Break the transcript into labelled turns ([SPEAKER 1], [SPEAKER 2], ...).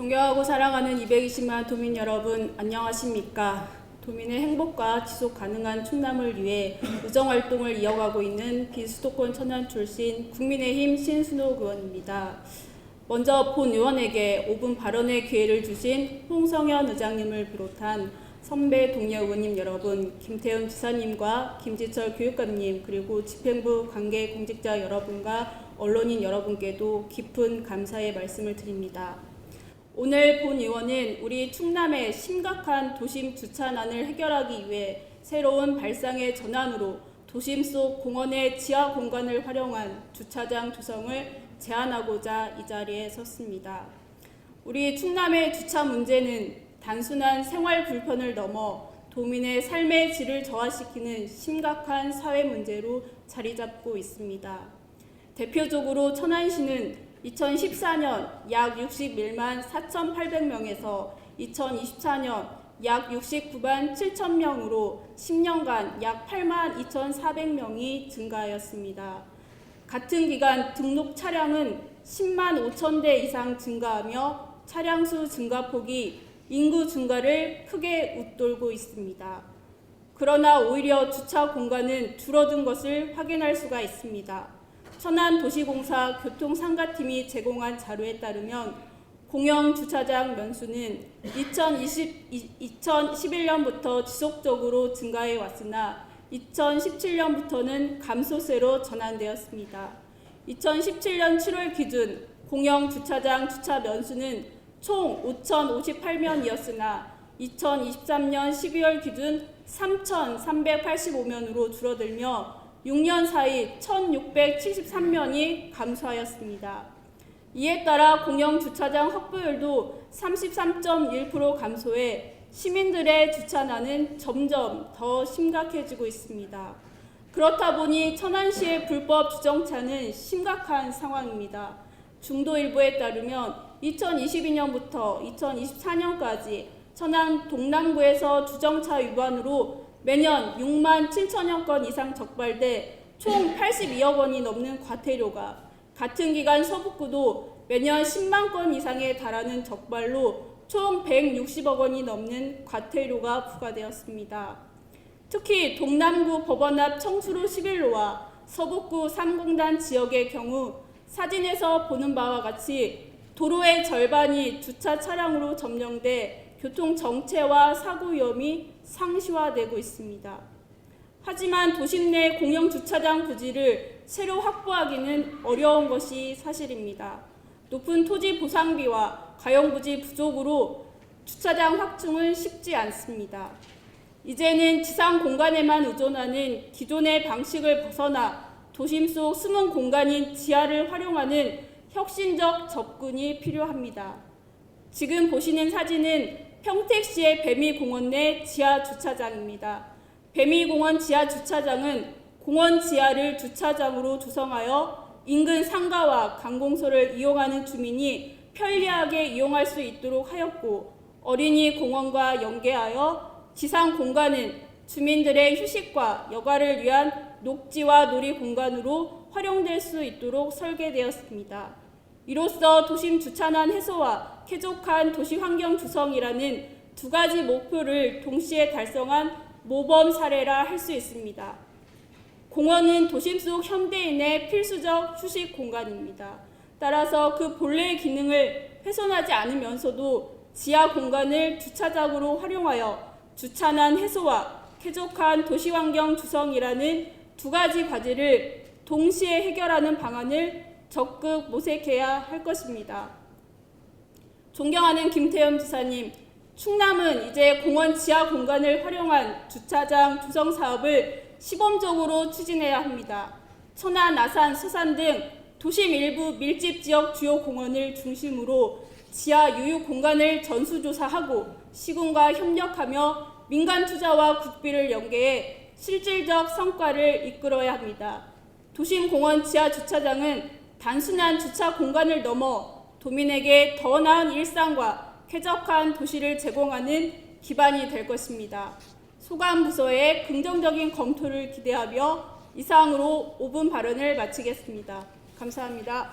[SPEAKER 1] 존경하고 사랑하는 220만 도민 여러분 안녕하십니까? 도민의 행복과 지속 가능한 충남을 위해 의정 활동을 이어가고 있는 비수도권 천안 출신 국민의힘 신순호 의원입니다. 먼저 본 의원에게 5분 발언의 기회를 주신 홍성현 의장님을 비롯한 선배 동료 의원님 여러분, 김태훈 지사님과 김지철 교육감님 그리고 집행부 관계 공직자 여러분과 언론인 여러분께도 깊은 감사의 말씀을 드립니다. 오늘 본 의원은 우리 충남의 심각한 도심 주차난을 해결하기 위해 새로운 발상의 전환으로 도심 속 공원의 지하 공간을 활용한 주차장 조성을 제안하고자 이 자리에 섰습니다. 우리 충남의 주차 문제는 단순한 생활 불편을 넘어 도민의 삶의 질을 저하시키는 심각한 사회 문제로 자리 잡고 있습니다. 대표적으로 천안시는 2014년 약 61만 4,800명에서 2024년 약 69만 7천 명으로 10년간 약 8만 2,400명이 증가하였습니다. 같은 기간 등록 차량은 10만 5천 대 이상 증가하며 차량 수 증가폭이 인구 증가를 크게 웃돌고 있습니다. 그러나 오히려 주차 공간은 줄어든 것을 확인할 수가 있습니다. 천안도시공사 교통상가팀이 제공한 자료에 따르면 공영 주차장 면수는 2020, 2011년부터 지속적으로 증가해 왔으나 2017년부터는 감소세로 전환되었습니다. 2017년 7월 기준 공영 주차장 주차 면수는 총 5,058면이었으나 2023년 12월 기준 3,385면으로 줄어들며 6년 사이 1,673면이 감소하였습니다. 이에 따라 공영 주차장 확보율도 33.1% 감소해 시민들의 주차난은 점점 더 심각해지고 있습니다. 그렇다 보니 천안시의 불법 주정차는 심각한 상황입니다. 중도 일부에 따르면 2022년부터 2024년까지 천안 동남구에서 주정차 위반으로 매년 6만 7천여 건 이상 적발돼 총 82억 원이 넘는 과태료가 같은 기간 서북구도 매년 10만 건 이상에 달하는 적발로 총 160억 원이 넘는 과태료가 부과되었습니다. 특히 동남구 법원 앞 청수로 11로와 서북구 삼공단 지역의 경우 사진에서 보는 바와 같이 도로의 절반이 주차 차량으로 점령돼 교통 정체와 사고 위험이 상시화되고 있습니다. 하지만 도심 내 공영 주차장 부지를 새로 확보하기는 어려운 것이 사실입니다. 높은 토지 보상비와 가용 부지 부족으로 주차장 확충은 쉽지 않습니다. 이제는 지상 공간에만 의존하는 기존의 방식을 벗어나 도심 속 숨은 공간인 지하를 활용하는 혁신적 접근이 필요합니다. 지금 보시는 사진은 평택시의 배미공원 내 지하 주차장입니다. 배미공원 지하 주차장은 공원 지하를 주차장으로 조성하여 인근 상가와 관공서를 이용하는 주민이 편리하게 이용할 수 있도록 하였고 어린이 공원과 연계하여 지상 공간은 주민들의 휴식과 여가를 위한 녹지와 놀이 공간으로 활용될 수 있도록 설계되었습니다. 이로써 도심 주차난 해소와 쾌적한 도시 환경 조성이라는 두 가지 목표를 동시에 달성한 모범 사례라 할 수 있습니다. 공원은 도심 속 현대인의 필수적 휴식 공간입니다. 따라서 그 본래의 기능을 훼손하지 않으면서도 지하 공간을 주차장으로 활용하여 주차난 해소와 쾌적한 도시환경 조성이라는 두 가지 과제를 동시에 해결하는 방안을 적극 모색해야 할 것입니다. 존경하는 김태현 지사님, 충남은 이제 공원 지하 공간을 활용한 주차장 조성 사업을 시범적으로 추진해야 합니다. 천안, 아산, 서산 등 도심 일부 밀집 지역 주요 공원을 중심으로 지하 유유 공간을 전수조사하고 시군과 협력하며 민간 투자와 국비를 연계해 실질적 성과를 이끌어야 합니다. 도심 공원 지하 주차장은 단순한 주차 공간을 넘어 도민에게 더 나은 일상과 쾌적한 도시를 제공하는 기반이 될 것입니다. 소감 부서의 긍정적인 검토를 기대하며 이상으로 5분 발언을 마치겠습니다. 감사합니다.